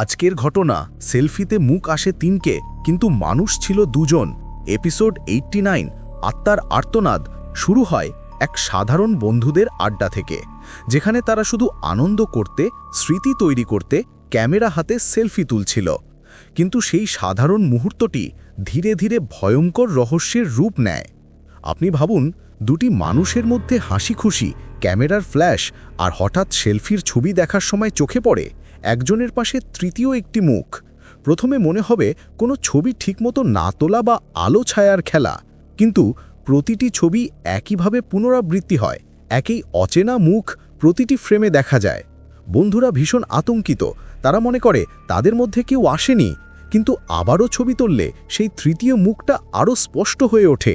আজকের ঘটনা, সেলফিতে মুখ আসে তিনকে, কিন্তু মানুষ ছিল দুজন। এপিসোড এইটটি নাইন, আত্মার আর্তনাদ, শুরু হয় এক সাধারণ বন্ধুদের আড্ডা থেকে, যেখানে তারা শুধু আনন্দ করতে, স্মৃতি তৈরি করতে, ক্যামেরা হাতে সেলফি তুলছিল। কিন্তু সেই সাধারণ মুহূর্তটি ধীরে ধীরে ভয়ঙ্কর রহস্যের রূপ নেয়। আপনি ভাবুন, দুটি মানুষের মধ্যে হাসি খুশি ক্যামেরার ফ্ল্যাশ, আর হঠাৎ সেলফির ছবি দেখার সময় চোখে পড়ে। একজনের পাশে তৃতীয় একটি মুখ। প্রথমে মনে হবে কোনো ছবি ঠিকমতো না তোলা বা আলো ছায়ার খেলা, কিন্তু প্রতিটি ছবি একইভাবে পুনরাবৃত্তি হয়, একই অচেনা মুখ প্রতিটি ফ্রেমে দেখা যায়। বন্ধুরা ভীষণ আতঙ্কিত, তারা মনে করে তাদের মধ্যে কেউ আসেনি, কিন্তু আবারও ছবি তুললে সেই তৃতীয় মুখটা আরও স্পষ্ট হয়ে ওঠে।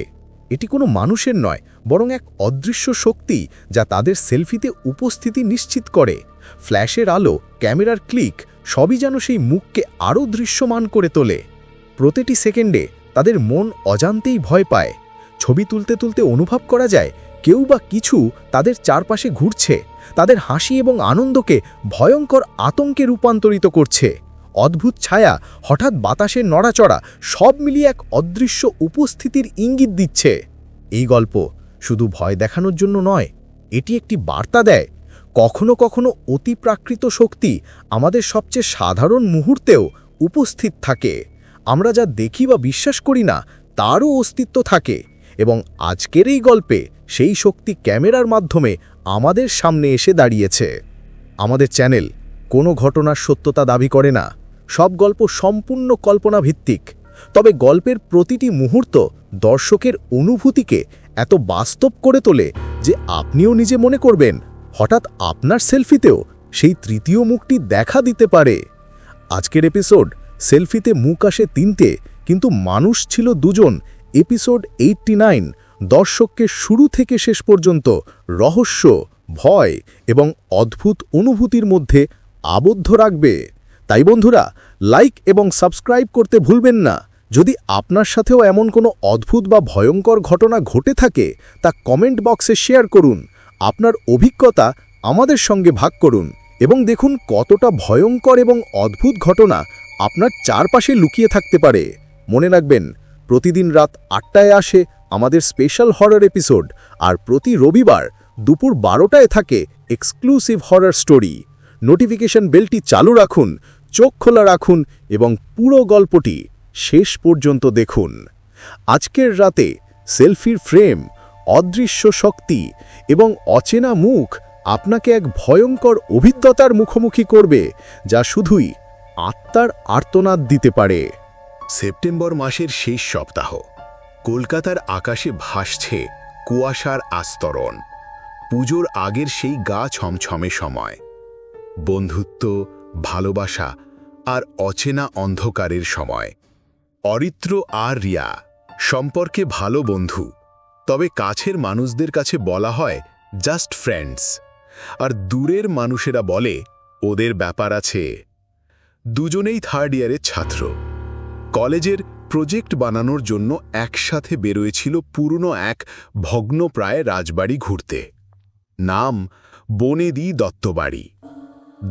এটি কোনো মানুষের নয়, বরং এক অদৃশ্য শক্তি যা তাদের সেলফিতে উপস্থিতি নিশ্চিত করে। ফ্ল্যাশের আলো, ক্যামেরার ক্লিক, সবই যেন সেই মুখকে আরও দৃশ্যমান করে তোলে। প্রতিটি সেকেন্ডে তাদের মন অজান্তেই ভয় পায়। ছবি তুলতে তুলতে অনুভব করা যায়, কেউ বা কিছু তাদের চারপাশে ঘুরছে, তাদের হাসি এবং আনন্দকে ভয়ঙ্কর আতঙ্কে রূপান্তরিত করছে। অদ্ভুত ছায়া, হঠাৎ বাতাসের নড়াচড়া, সব মিলিয়ে এক অদৃশ্য উপস্থিতির ইঙ্গিত দিচ্ছে। এই গল্প শুধু ভয় দেখানোর জন্য নয়, এটি একটি বার্তা দেয়। কখনো কখনো অতিপ্রাকৃত শক্তি আমাদের সবচেয়ে সাধারণ মুহূর্তেও উপস্থিত থাকে। আমরা যা দেখি বা বিশ্বাস করি না, তারও অস্তিত্ব থাকে এবং আজকের এই গল্পে সেই শক্তি ক্যামেরার মাধ্যমে আমাদের সামনে এসে দাঁড়িয়েছে। আমাদের চ্যানেল কোনো ঘটনার সত্যতা দাবি করে না। সব গল্প সম্পূর্ণ কল্পনা ভিত্তিক তবে গল্পের প্রতিটি মুহূর্ত দর্শকের অনুভূতিকে এত বাস্তব করে তোলে যে আপনিও নিজে মনে করবেন, হঠাৎ আপনার সেলফিতেও সেই তৃতীয় মুখটি দেখা দিতে পারে। আজকের এপিসোড, সেলফিতে মুখ আসে তিনটে, কিন্তু মানুষ ছিল দুজন। এপিসোড এইটটি নাইন, দর্শককে শুরু থেকে শেষ পর্যন্ত রহস্য, ভয় এবং অদ্ভুত অনুভূতির মধ্যে আবদ্ধ রাখবে। তাই বন্ধুরা, লাইক এবং সাবস্ক্রাইব করতে ভুলবেন না। যদি আপনার সাথেও এমন কোনো অদ্ভুত বা ভয়ঙ্কর ঘটনা ঘটে থাকে, তা কমেন্ট বক্সে শেয়ার করুন। আপনার অভিজ্ঞতা আমাদের সঙ্গে ভাগ করুন। এবং দেখুন কতটা ভয়ঙ্কর এবং অদ্ভুত ঘটনা আপনার চারপাশে লুকিয়ে থাকতে পারে। মনে রাখবেন, প্রতিদিন রাত আটটায় আসে আমাদের স্পেশাল হরর এপিসোড আর প্রতি রবিবার দুপুর বারোটায় থাকে এক্সক্লুসিভ হরর স্টোরি নোটিফিকেশন বেলটি চালু রাখুন, চোখ খোলা রাখুন এবং পুরো গল্পটি শেষ পর্যন্ত দেখুন। আজকের রাতে সেলফির ফ্রেম, অদৃশ্য শক্তি এবং অচেনা মুখ আপনাকে এক ভয়ঙ্কর অভিজ্ঞতার মুখোমুখি করবে যা শুধুই আত্মার আর্তনাদ দিতে পারে। সেপ্টেম্বর মাসের শেষ সপ্তাহ। কলকাতার আকাশে ভাসছে কুয়াশার আস্তরণ। পুজোর আগের সেই গা ছমছমে সময়। বন্ধুত্ব, ভালোবাসা আর অচেনা অন্ধকারের সময়। অরিত্র আর রিয়া সম্পর্কে ভালো বন্ধু, তবে কাছের মানুষদের কাছে বলা হয় জাস্ট ফ্রেন্ডস আর দূরের মানুষেরা বলে, ওদের ব্যাপার আছে। দুজনেই থার্ড ইয়ারের ছাত্র। কলেজের প্রজেক্ট বানানোর জন্য একসাথে বেরোয়েছিল পুরনো এক ভগ্নপ্রায় রাজবাড়ি ঘুরতে। নাম বনেদি দত্তবাড়ি।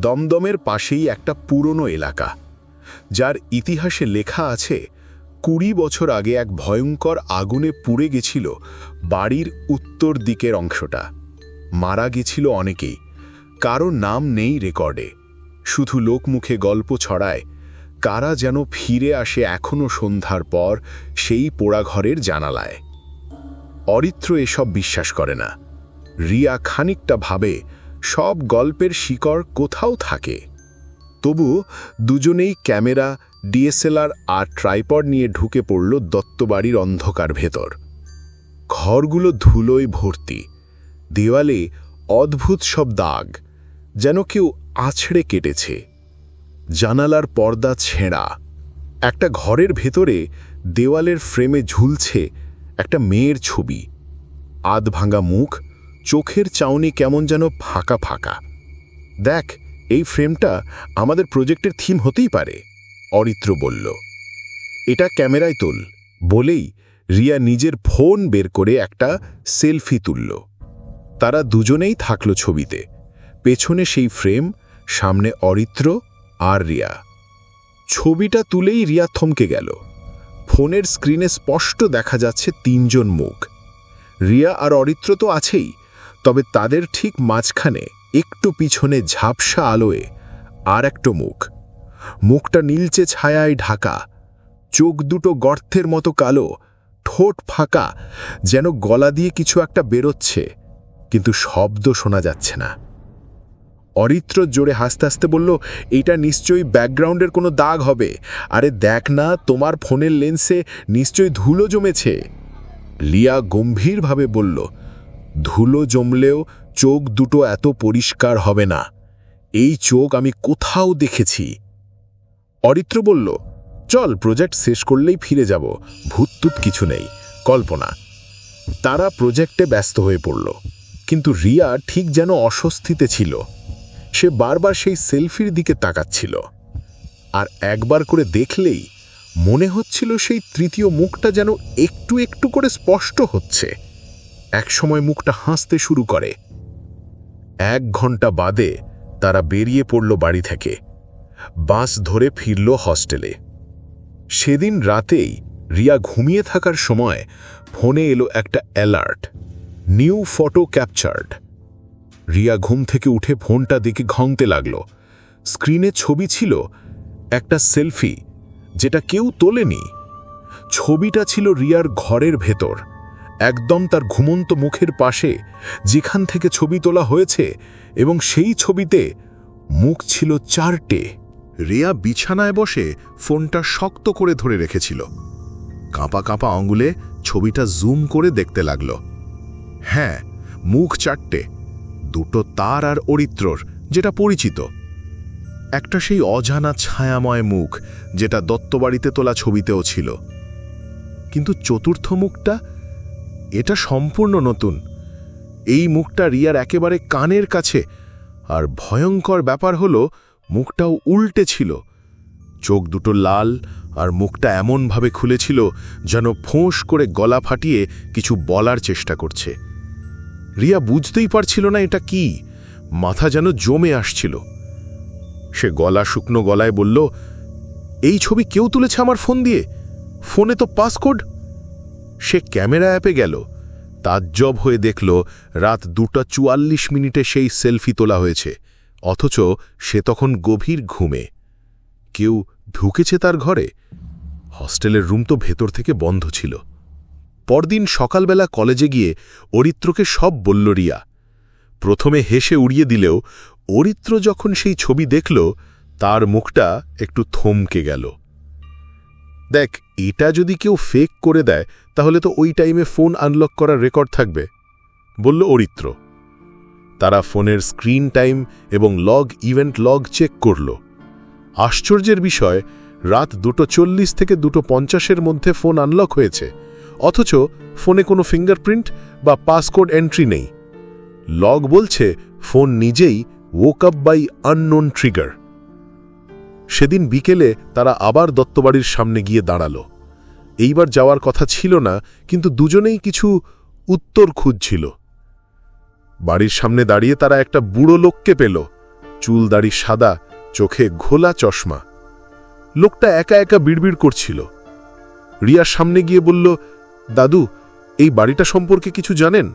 দমদমের পাশেই একটা পুরনো এলাকা, যার ইতিহাসে লেখা আছে কুড়ি বছর আগে এক ভয়ঙ্কর আগুনে পুড়ে গেছিল বাড়ির উত্তর দিকের অংশটা। মারা গেছিল অনেকেই। কারও নাম নেই রেকর্ডে। শুধু লোকমুখে গল্প ছড়ায়, কারা যেন ফিরে আসে এখনও সন্ধ্যার পর সেই পোড়াঘরের জানালায়। অরিত্র এসব বিশ্বাস করে না। রিয়া খানিকটা ভাবে সব গল্পের শিকড় কোথাও থাকে। তবু দুজনেই ক্যামেরা ডিএসএলআর আর ট্রাইপড নিয়ে ঢুকে পড়ল দত্তবাড়ির অন্ধকার ভেতর। ঘরগুলো ধুলোয় ভর্তি। দেওয়ালে অদ্ভুত সব দাগ, যেন কেউ আছড়ে কেটেছে। জানালার পর্দা ছেঁড়া। একটা ঘরের ভেতরে দেওয়ালের ফ্রেমে ঝুলছে একটা মেয়ের ছবি। আধ ভাঙা মুখ, চোখের চাউনি কেমন যেন ফাঁকা ফাঁকা। দেখ, এই ফ্রেমটা আমাদের প্রজেক্টের থিম হতেই পারে। অরিত্র বলল, এটা ক্যামেরায় তোল। বলেই রিয়া নিজের ফোন বের করে একটা সেলফি তুলল। তারা দুজনেই থাকল ছবিতে। পেছনে সেই ফ্রেম, সামনে অরিত্র আর রিয়া। ছবিটা তুলেই রিয়া থমকে গেল। ফোনের স্ক্রিনে স্পষ্ট দেখা যাচ্ছে তিনজন মুখ। রিয়া আর অরিত্র তো আছেই, তবে তাদের ঠিক মাঝখানে একটু পিছনে ঝাপসা আলোয় আর একটা মুখ। মুখটা নীলচে ছায়ায় ঢাকা, চোখ দুটো গর্তের মতো কালো, ঠোঁট ফাঁকা, যেন গলা দিয়ে কিছু একটা বেরোচ্ছে, কিন্তু শব্দ শোনা যাচ্ছে না। অরিত্র জোরে হাসতে হাসতে বলল, এইটা নিশ্চয়ই ব্যাকগ্রাউন্ডের কোনো দাগ হবে। আরে দেখ না, তোমার ফোনের লেন্সে নিশ্চয়ই ধুলো জমেছে। লিয়া গম্ভীরভাবে বলল, ধুলো জমলেও চোখ দুটো এত পরিষ্কার হবে না। এই চোখ আমি কোথাও দেখেছি। অরিত্র বলল, চল, প্রজেক্ট শেষ করলেই ফিরে যাব। ভূততুত কিছু নেই। কল্পনা। তারা প্রজেক্টে ব্যস্ত হয়ে পড়ল। কিন্তু রিয়া ঠিক যেন অস্বস্তিতে ছিল। সে বারবার সেই সেলফির দিকে তাকাচ্ছিল। আর একবার করে দেখলেই মনে হচ্ছিল সেই তৃতীয় মুখটা যেন একটু একটু করে স্পষ্ট হচ্ছে। একসময় মুখটা হাসতে শুরু করে। এক ঘণ্টা বাদে তারা বেরিয়ে পড়ল বাড়ি থেকে। বাস ধরে ফিরল হস্টেলে। সেদিন রাতেই রিয়া ঘুমিয়ে থাকার সময় ফোনে এলো একটা alert, new photo captured. Riya ঘুম থেকে উঠে ফোনটা দিকে ঘংতে লাগল। স্ক্রিনে ছবি ছিল একটা সেলফি যেটা কেউ তোলেনি। ছবিটা ছিল রিয়ার ঘরের ভেতর, একদম তার ঘুমন্ত মুখের পাশে, যেখান থেকে ছবি তোলা হয়েছে এবং সেই ছবিতে মুখ ছিল চারটে। রিয়া বিছানায় বসে ফোনটা শক্ত করে ধরে রেখেছিল। কাঁপা কাঁপা আঙুলে ছবিটা জুম করে দেখতে লাগল। হ্যাঁ মুখ চারটে দুটো তার আর অরিত্রর, যেটা পরিচিত। একটা সেই অজানা ছায়াময় মুখ, যেটা দত্তবাড়িতে তোলা ছবিতেও ছিল। কিন্তু চতুর্থ মুখটা, এটা সম্পূর্ণ নতুন। এই মুখটা রিয়ার একেবারে কানের কাছে। আর ভয়ঙ্কর ব্যাপার হলো মুখটাও উল্টে ছিল। চোখ দুটো লাল আর মুখটা এমনভাবে খুলেছিল যেন ফোঁস করে গলা ফাটিয়ে কিছু বলার চেষ্টা করছে। রিয়া বুঝতেই পারছিল না এটা কি। মাথা যেন জমে আসছিল। সে গলা শুকনো গলায় বলল, এই ছবি কেউ তুলেছে আমার ফোন দিয়ে? ফোনে তো পাসকোড সে ক্যামেরা অ্যাপে গেল। তাজ্জব হয়ে দেখল, রাত দুটা চুয়াল্লিশ মিনিটে সেই সেলফি তোলা হয়েছে। অথচ সে তখন গভীর ঘুমে। কেউ ঢুকেছে তার ঘরে। হস্টেলের রুম তো ভেতর থেকে বন্ধ ছিল। পরদিন সকালবেলা কলেজে গিয়ে অরিত্রকে সব বলল রিয়া। প্রথমে হেসে উড়িয়ে দিলেও অরিত্র যখন সেই ছবি দেখল, তার মুখটা একটু থমকে গেল। দেখ, এটা যদি কেউ ফেক করে দেয়, তাহলে তো ওই টাইমে ফোন আনলক করার রেকর্ড থাকবে, বলল অরিত্র। তারা ফোনের স্ক্রিন টাইম এবং লগ ইভেন্ট লগ চেক করল। আশ্চর্যের বিষয়, রাত দুটো চল্লিশ থেকে দুটো পঞ্চাশের মধ্যে ফোন আনলক হয়েছে। অথচ ফোনে কোনো ফিঙ্গারপ্রিন্ট বা পাসকোড এন্ট্রি নেই। লগ বলছে, ফোন নিজেই woke up by unknown trigger সেদিন বিকেলে তারা আবার দত্তবাড়ির সামনে গিয়ে দাঁড়াল। এইবার যাওয়ার কথা ছিল না, কিন্তু দুজনেই কিছু উত্তর খুঁজছিল। বাড়ির সামনে দাঁড়িয়ে তারা একটা বুড়ো লোককে পেল। চুল দাড়ি সাদা, চোখে ঘোলা চশমা। লোকটা একা একা বিড়বিড় করছিল। রিয়ার সামনে গিয়ে বলল, দাদু, এই বাড়িটা সম্পর্কে কিছু জানেন?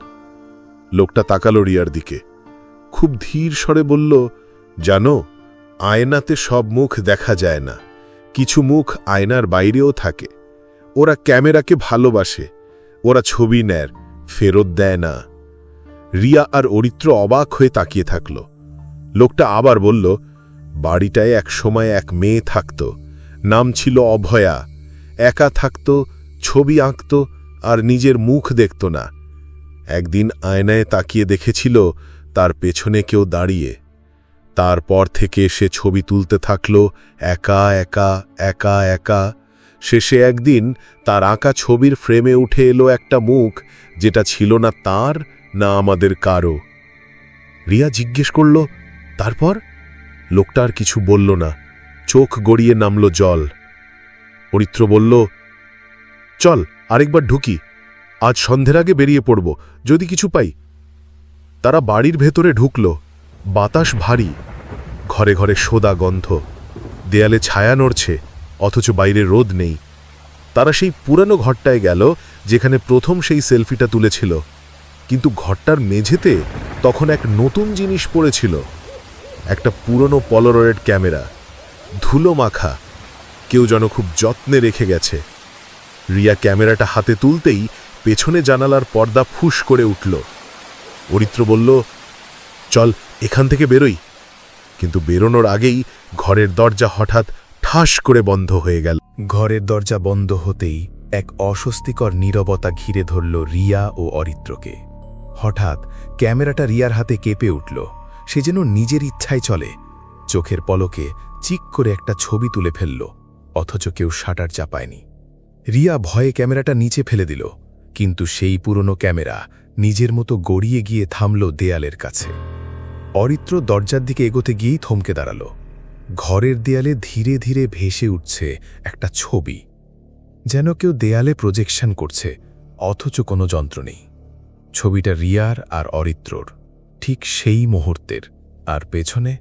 লোকটা তাকালো রিয়ার দিকে। খুব ধীর স্বরে বলল, জানো, আয়নাতে সব মুখ দেখা যায় না। কিছু মুখ আয়নার বাইরেও থাকে। ওরা ক্যামেরাকে ভালোবাসে। ওরা ছবি নেয়, ফেরত দেয় না। রিয়া আর অরিত্র অবাক হয়ে তাকিয়ে থাকল। লোকটা আবার বলল, বাড়িটায় এক সময় এক মেয়ে থাকত। নাম ছিল অভয়া। একা থাকত, ছবি আঁকত আর নিজের মুখ দেখত না। একদিন আয়নায় তাকিয়ে দেখেছিল তার পেছনে কেউ দাঁড়িয়ে। তারপর থেকে সে ছবি তুলতে থাকল, একা একা একা একা। শেষে একদিন তার আঁকা ছবির ফ্রেমে উঠে এলো একটা মুখ যেটা ছিল না তার না আমাদের কারও। রিয়া জিজ্ঞেস করল, তারপর? লোকটা আর কিছু বলল না। চোখ গড়িয়ে নামল জল। অরিত্র বলল, চল, আরেকবার ঢুকি। আজ সন্ধ্যের আগে বেরিয়ে পড়ব। যদি কিছু পাই। তারা বাড়ির ভেতরে ঢুকল। বাতাস ভারী। ঘরে ঘরে সোদা গন্ধ। দেয়ালে ছায়া নড়ছে, অথচ বাইরে রোদ নেই। তারা সেই পুরানো ঘরটায় গেল, যেখানে প্রথম সেই সেলফিটা তুলেছিল। কিন্তু ঘরটার মেঝেতে তখন এক নতুন জিনিস পড়েছিল। একটা পুরনো পলোরয়েড ক্যামেরা, ধুলো মাখা, কেউ যেন খুব যত্নে রেখে গেছে। রিয়া ক্যামেরাটা হাতে তুলতেই পেছনে জানালার পর্দা ফুস করে উঠল। অরিত্র বলল, চল, এখান থেকে বেরোই। কিন্তু বেরোনোর আগেই ঘরের দরজা হঠাৎ ঠাস করে বন্ধ হয়ে গেল। ঘরের দরজা বন্ধ হতেই এক অস্বস্তিকর নীরবতা ঘিরে ধরল রিয়া ও অরিত্রকে। হঠাৎ ক্যামেরাটা রিয়ার হাতে কেঁপে উঠল। সে যেন নিজের ইচ্ছায় চলে। চোখের পলকে চিক করে একটা ছবি তুলে ফেলল, অথচ কেউ শাটার চাপায়নি। রিয়া ভয়ে ক্যামেরাটা নিচে ফেলে দিল, কিন্তু সেই পুরনো ক্যামেরা নিজের মতো গড়িয়ে গিয়ে থামল দেয়ালের কাছে। অরিত্র দরজার দিকে এগোতে গিয়েই থমকে দাঁড়াল। ঘরের দেয়ালে ধীরে ধীরে ভেসে উঠছে একটা ছবি। যেন কেউ দেয়ালে প্রজেকশন করছে, অথচ কোনো যন্ত্র নেই। ছবিটা রিয়ার আর অরিত্রর, ঠিক সেই মুহূর্তের, আর পেছনে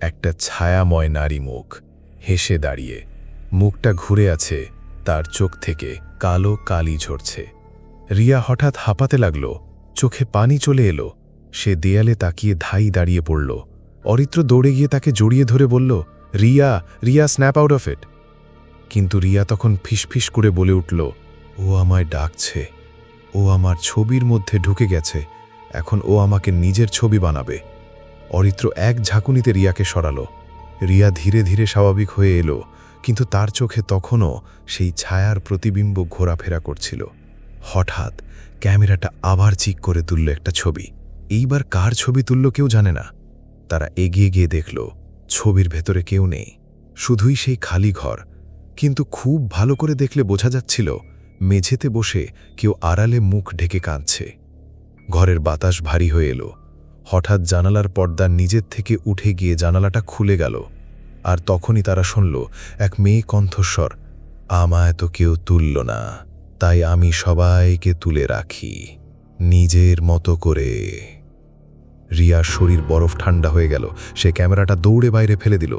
একটা ছায়াময় নারী মুখ হেসে দাঁড়িয়ে। মুখটা ঘুরে আছে তার চোখ থেকে কালো কালি ঝরছে। রিয়া হঠাৎ হাঁপাতে লাগল, চোখে পানি চলে এলো, সে দেয়ালে তাকিয়ে ধাই দাঁড়িয়ে পড়ল। অরিত্র দৌড়ে গিয়ে তাকে জড়িয়ে ধরে বলল, Riya Riya, snap out of it! কিন্তু রিয়া তখন ফিসফিস করে বলে উঠল, ও আমায় ডাকছে। ও আমার ছবির মধ্যে ঢুকে গেছে। এখন ও আমাকে নিজের ছবি বানাবে। অরিত্র এক ঝাঁকুনিতে রিয়াকে সরালো। রিয়া ধীরে ধীরে স্বাভাবিক হয়ে এলো, কিন্তু তার চোখে তখনও সেই ছায়ার প্রতিবিম্ব ঘোরাফেরা করছিল। হঠাৎ ক্যামেরাটা আবার চিক করে তুলল একটা ছবি। এইবার কার ছবি তুলল কেউ জানে না। তারা এগিয়ে গিয়ে দেখল, ছবির ভেতরে কেউ নেই। শুধুই সেই খালি ঘর। কিন্তু খুব ভালো করে দেখলে বোঝা যাচ্ছিল মেঝেতে বসে কেউ আড়ালে মুখ ঢেকে কাঁদছে। ঘরের বাতাস ভারী হয়ে এলো। হঠাৎ জানালার পর্দা নিজের থেকে উঠে গিয়ে জানালাটা খুলে গেল। আর তখনই তারা শুনল, এক মেয়ে কণ্ঠস্বর, আমায় তো কেউ তুলল না, তাই আমি সবাইকে তুলে রাখি, নিজের মতো করে। রিয়ার শরীর বরফ ঠান্ডা হয়ে গেল। সে ক্যামেরাটা দৌড়ে বাইরে ফেলে দিল।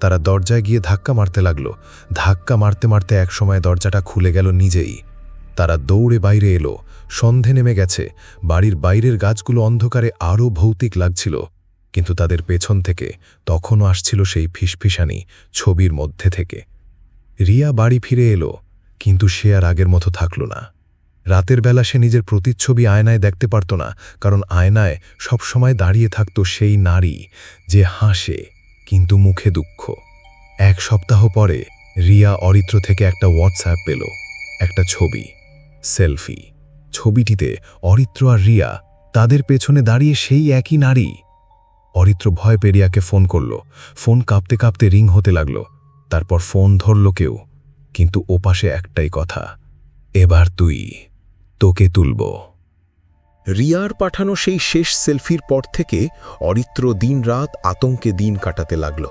তারা দরজায় গিয়ে ধাক্কা মারতে লাগল। ধাক্কা মারতে মারতে একসময় দরজাটা খুলে গেল নিজেই। তারা দৌড়ে বাইরে এলো। সন্ধে নেমে গেছে। বাড়ির বাইরের গাছগুলো অন্ধকারে আরও ভৌতিক লাগছিল। কিন্তু তাদের পেছন থেকে তখনও আসছিল সেই ফিসফিসানি ছবির মধ্যে থেকে। রিয়া বাড়ি ফিরে এলো, কিন্তু সে আর আগের মতো থাকল না। রাতের বেলা সে নিজের প্রতিচ্ছবি আয়নায় দেখতে পারত না, কারণ আয়নায় সবসময় দাঁড়িয়ে থাকত সেই নারী যে হাসে কিন্তু মুখে দুঃখ। এক সপ্তাহ পরে রিয়া অরিত্র থেকে একটা হোয়াটসঅ্যাপ পেল, একটা ছবি, সেলফি। ছবিটিতে অরিত্র আর রিয়া তাদের পেছনে দাঁড়িয়ে সেই একই নারী। অরিত্র ভয় পেয়ে রিয়াকে ফোন করল। ফোন কাঁপতে কাঁপতে রিং হতে লাগল। তারপর ফোন ধরল কেউ, কিন্তু ওপাশে একটাই কথা, এবার তুই, তোকে তুলব। রিয়ার পাঠানো সেই শেষ সেলফির পর থেকে অরিত্র দিনরাত আতঙ্কে দিন কাটাতে লাগল।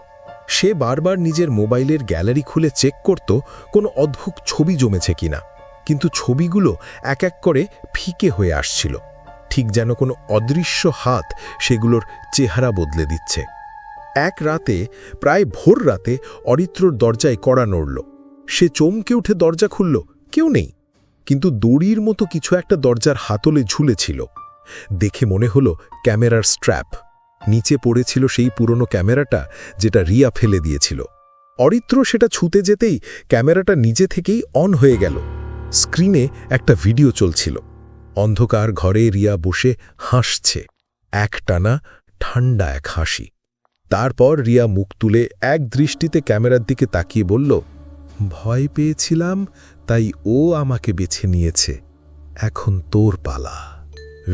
সে বারবার নিজের মোবাইলের গ্যালারি খুলে চেক করত কোনো অদ্ভুত ছবি জমেছে কিনা, কিন্তু ছবিগুলো এক এক করে ফিকে হয়ে আসছিল। ঠিক যেন কোনো অদৃশ্য হাত সেগুলোর চেহারা বদলে দিচ্ছে। এক রাতে, প্রায় ভোর রাতে অরিত্রর দরজায় কড়া নড়ল। সে চমকে উঠে দরজা খুলল। কেউ নেই। কিন্তু দড়ির মতো কিছু একটা দরজার হাতলে ঝুলেছিল। দেখে মনে হলো ক্যামেরার স্ট্র্যাপ। নিচে পড়েছিল সেই পুরনো ক্যামেরাটা যেটা রিয়া ফেলে দিয়েছিল। অরিত্র সেটা ছুতে যেতেই ক্যামেরাটা নিজে থেকেই অন হয়ে গেল। স্ক্রিনে একটা ভিডিও চলছিল। অন্ধকার ঘরে রিয়া বসে হাসছে। একটানা ঠান্ডা এক হাসি। তারপর রিয়া মুখ তুলে এক দৃষ্টিতে ক্যামেরার দিকে তাকিয়ে বলল, ভয় পেয়েছিলাম তাই ও আমাকে বেছে নিয়েছে। এখন তোর পালা।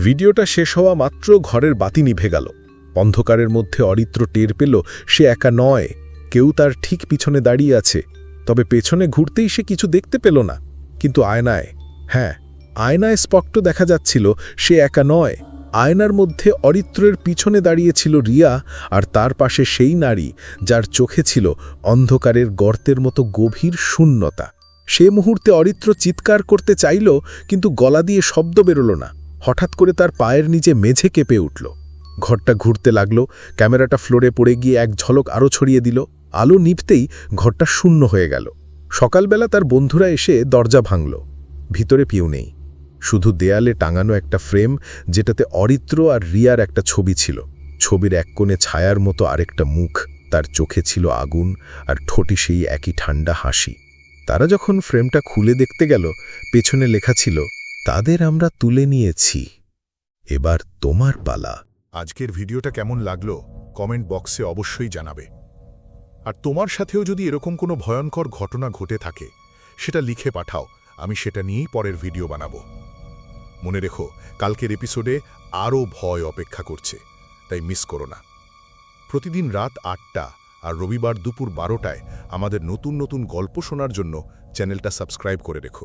ভিডিওটা শেষ হওয়া মাত্র ঘরের বাতি নিভে গেল। অন্ধকারের মধ্যে অরিত্র টের পেল, সে একা নয়। কেউ তার ঠিক পিছনে দাঁড়িয়ে আছে। তবে পেছনে ঘুরতেই সে কিছু দেখতে পেল না। কিন্তু আয়নায় হ্যাঁ আয়নায় স্পষ্ট দেখা যাচ্ছিল, সে একা নয়। আয়নার মধ্যে অরিত্রের পিছনে দাঁড়িয়েছিল রিয়া আর তার পাশে সেই নারী, যার চোখে ছিল অন্ধকারের গর্তের মতো গভীর শূন্যতা। সে মুহূর্তে অরিত্র চিৎকার করতে চাইল, কিন্তু গলা দিয়ে শব্দ বেরোল না। হঠাৎ করে তার পায়ের নিচে মেঝে কেঁপে উঠল। ঘরটা ঘুরতে লাগল, ক্যামেরাটা ফ্লোরে পড়ে গিয়ে এক ঝলক আরও ছড়িয়ে দিল। আলো নিভতেই ঘরটা শূন্য হয়ে গেল। সকালবেলা তার বন্ধুরা এসে দরজা ভাঙল। ভিতরে পিউ নেই। শুধু দেয়ালে টাঙানো একটা ফ্রেম, যেটাতে অরিত্র আর রিয়ার একটা ছবি ছিল। ছবির এক কোণে ছায়ার মতো আরেকটা মুখ, তার চোখে ছিল আগুন, আর ঠোঁটে সেই একই ঠান্ডা হাসি। তারা যখন ফ্রেমটা খুলে দেখতে গেল, পেছনে লেখা ছিল, তাদের আমরা তুলে নিয়েছি। এবার তোমার পালা। আজকের ভিডিওটা কেমন লাগল, কমেন্ট বক্সে অবশ্যই জানাবে। আর তোমার সাথেও যদি এরকম কোনো ভয়ঙ্কর ঘটনা ঘটে থাকে, সেটা লিখে পাঠাও, আমি সেটা নিয়েই পরের ভিডিও বানাবো। মনে রেখো, কালকের এপিসোডে আরও ভয় অপেক্ষা করছে, তাই মিস করো না। প্রতিদিন রাত আটটা আর রবিবার দুপুর বারোটায় আমাদের নতুন নতুন গল্প শোনার জন্য চ্যানেলটা সাবস্ক্রাইব করে রেখো।